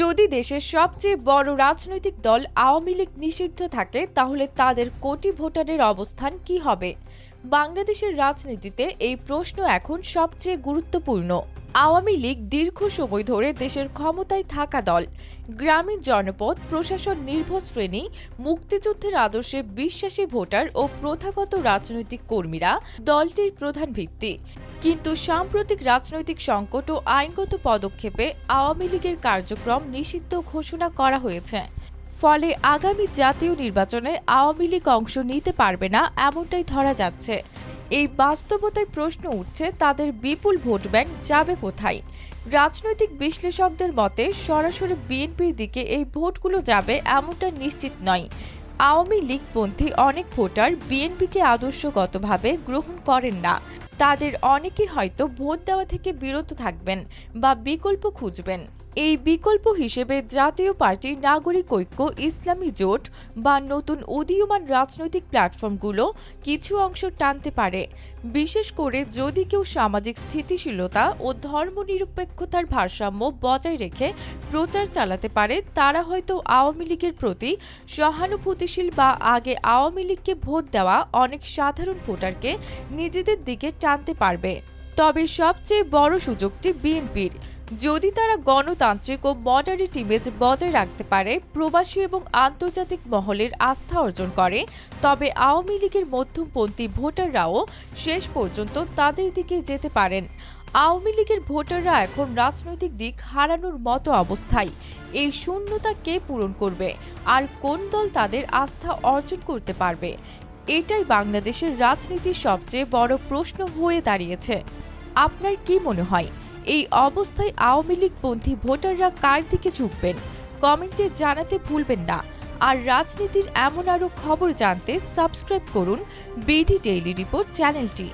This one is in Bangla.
যদি দেশের সবচেয়ে বড় রাজনৈতিক দল আওয়ামী লীগ নিষিদ্ধ থাকে, তাহলে তাদের কোটি ভোটারের অবস্থান কি হবে? বাংলাদেশের রাজনীতিতে এই প্রশ্ন এখন সবচেয়ে গুরুত্বপূর্ণ। আওয়ামী লীগ দীর্ঘ সময় ধরে দেশের ক্ষমতায় থাকা দল। গ্রামীণ জনপদ, প্রশাসন নির্ভর শ্রেণি, মুক্তিযুদ্ধের আদর্শে বিশ্বাসী ভোটার ও প্রথাগত রাজনৈতিক কর্মীরা দলটির প্রধান ভিত্তি। কিন্তু সাম্প্রতিক রাজনৈতিক সংকট ও আইনগত পদক্ষেপে আওয়ামী লীগের কার্যক্রম নিষিদ্ধ ঘোষণা করা হয়েছে। ফলে আগামী জাতীয় নির্বাচনে আওয়ামী লীগ অংশ নিতে পারবে না, এমনটাই ধরা যাচ্ছে। এই বাস্তবতায় প্রশ্ন উঠছে, তাদের বিপুল ভোট ব্যাংক যাবে কোথায়? রাজনৈতিক বিশ্লেষকদের মতে, সরাসরি বিএনপির দিকে এই ভোটগুলো যাবে এমনটা নিশ্চিত নয়। আওয়ামী লীগপন্থী অনেক ভোটার বিএনপিকে আদর্শগতভাবে গ্রহণ করেন না। তাদের অনেকে হয়তো ভোট দেওয়া থেকে বিরত থাকবেন বা বিকল্প খুঁজবেন। এই বিকল্প হিসেবে জাতীয় পার্টি নাগরিক ঐক্য, ইসলামী জোট বা নতুন উদীয়মান রাজনৈতিক প্ল্যাটফর্মগুলো কিছু অংশ টানতে পারে। বিশেষ করে যদি কেউ সামাজিক স্থিতিশীলতা ও ধর্মনিরপেক্ষতার ভারসাম্য বজায় রেখে প্রচার চালাতে পারে, তারা হয়তো আওয়ামী লীগের প্রতি সহানুভূতিশীল বা আগে আওয়ামী লীগকে ভোট দেওয়া অনেক সাধারণ ভোটারকে নিজেদের দিকে টানতে পারবে। তবে সবচেয়ে বড় সুযোগটি বিএনপির। যদি তারা গণতান্ত্রিক ও মডারেট ইমেজ বজায় রাখতে পারে, প্রবাসী এবং আন্তর্জাতিক মহলের আস্থা অর্জন করে, তবে আওয়ামী লীগের মধ্যমপন্থী ভোটাররাও শেষ পর্যন্ত তাদের দিকে যেতে পারেন। আওয়ামী লীগের ভোটাররা এখন রাজনৈতিক দিক হারানোর মতো অবস্থায়। এই শূন্যতা কে পূরণ করবে? আর কোন দল তাদের আস্থা অর্জন করতে পারবে? এটাই বাংলাদেশের রাজনীতির সবচেয়ে বড় প্রশ্ন হয়ে দাঁড়িয়েছে। আপনার কি মনে হয়? এই অবস্থায় আওয়ামী লীগপন্থী ভোটাররা কার দিকে ঝুঁকবেন? কমেন্টে জানাতে ভুলবেন না। আর রাজনীতির এমন আরও খবর জানতে সাবস্ক্রাইব করুন বিডি ডেইলি রিপোর্ট চ্যানেলটি।